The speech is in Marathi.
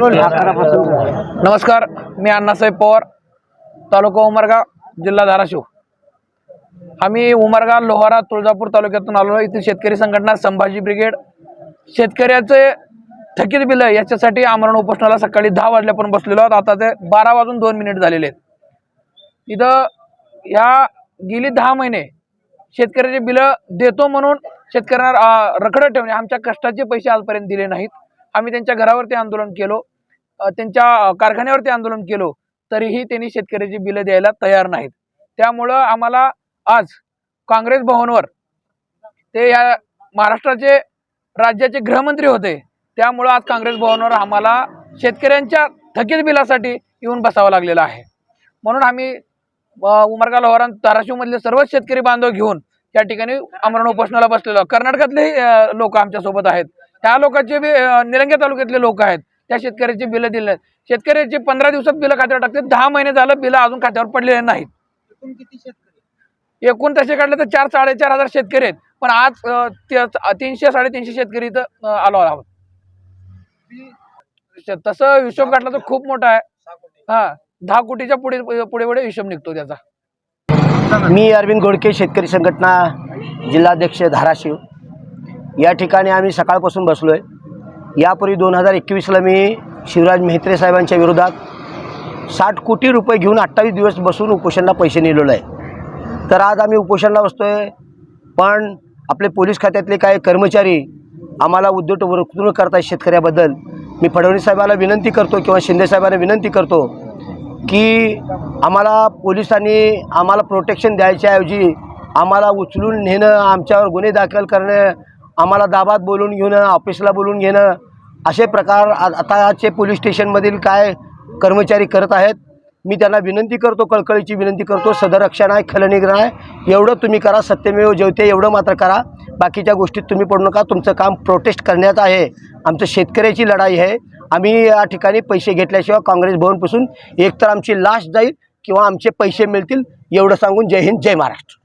नमस्कार. मी अण्णासाहेब पवार तालुका उमरगा जिल्हा धाराशिव. आम्ही उमरगा लोहारा तुळजापूर तालुक्यातून आलो इथे शेतकरी संघटना संभाजी ब्रिगेड. शेतकऱ्याचे थकीत बिलं याच्यासाठी आमरण उपोषणाला सकाळी दहा वाजल्यापर्यंत बसलेलो आहोत. आता ते बारा वाजून दोन मिनिट झालेले आहेत. इथं ह्या गेली दहा महिने शेतकऱ्याचे बिलं देतो म्हणून शेतकऱ्यांना रखडं रखडत ठेवणे आमच्या कष्टाचे पैसे आजपर्यंत दिले नाहीत. आम्ही त्यांच्या घरावरती आंदोलन केलो. त्यांच्या कारखान्यावरती आंदोलन केलो तरीही त्यांनी शेतकऱ्याची बिलं द्यायला तयार नाहीत. त्यामुळं आम्हाला आज काँग्रेस भवनवर ते या महाराष्ट्राचे राज्याचे गृहमंत्री होते. त्यामुळं आज काँग्रेस भवनवर आम्हाला शेतकऱ्यांच्या थकीत बिलासाठी येऊन बसावं लागलेलं आहे. म्हणून आम्ही उमरगा लोहारान धाराशिवमधले सर्वच शेतकरी बांधव घेऊन या ठिकाणी आमरण उपोषणाला बसलेलो कर्नाटकातले लोक आमच्यासोबत आहेत. त्या लोकांचे बी अ, निलंगे तालुक्यातले लोक आहेत. त्या शेतकऱ्याची बिलं दिले नाहीत शेतकऱ्याचे पंधरा दिवसात बिलं खात्यावर टाकते दहा महिने झालं बिलं अजून खात्यावर पडलेले नाहीत. एकूण तसे काढले तर चार साडेचार हजार शेतकरी आहेत. पण आज तीनशे साडेतीनशे शेतकरी इथं आलो आहोत. तसं हिशोब काढला तर खूप मोठा आहे. हा दहा कोटीच्या पुढे पुढे पुढे हिशोब निघतो त्याचा. मी अरविंद घोडके शेतकरी संघटना जिल्हाध्यक्ष धाराशिव. या ठिकाणी आम्ही सकाळपासून बसलो आहे यापूर्वी दोन हजार एकवीसला मी शिवराज मेहत्रे साहेबांच्या विरोधात साठ कोटी रुपये घेऊन अठ्ठावीस दिवस बसून उपोषणला पैसे नेलेलो आहे. तर आज आम्ही उपोषणला बसतो आहे पण आपले पोलीस खात्यातले काही कर्मचारी आम्हाला उद्योग वर्तणूक करतात शेतकऱ्याबद्दल. मी फडणवीस साहेबाला विनंती करतो किंवा शिंदेसाहेबांना विनंती करतो की आम्हाला पोलिसांनी आम्हाला प्रोटेक्शन द्यायच्याऐवजी आम्हाला उचलून नेणं आमच्यावर गुन्हे दाखल करणं आम्हाला दाबात बोलून घेणं ऑफिसला बोलून घेणं असे प्रकार आताचे पोलीस स्टेशनमधील काय कर्मचारी करत आहेत मी त्यांना विनंती करतो कळकळीची विनंती करतो सदरक्षण आहे खलनिग्रह आहे एवढं तुम्ही करा सत्यमेव जेवते एवढं मात्र करा. बाकीच्या गोष्टीत तुम्ही पडू नका तुमचं काम प्रोटेस्ट करण्याचं आहे. आमचं शेतकऱ्याची लढाई आहे. आम्ही या ठिकाणी पैसे घेतल्याशिवाय काँग्रेस भवनपासून एकतर आमची लाश जाईल किंवा आमचे पैसे मिळतील एवढं सांगून जय हिंद जय महाराष्ट्र.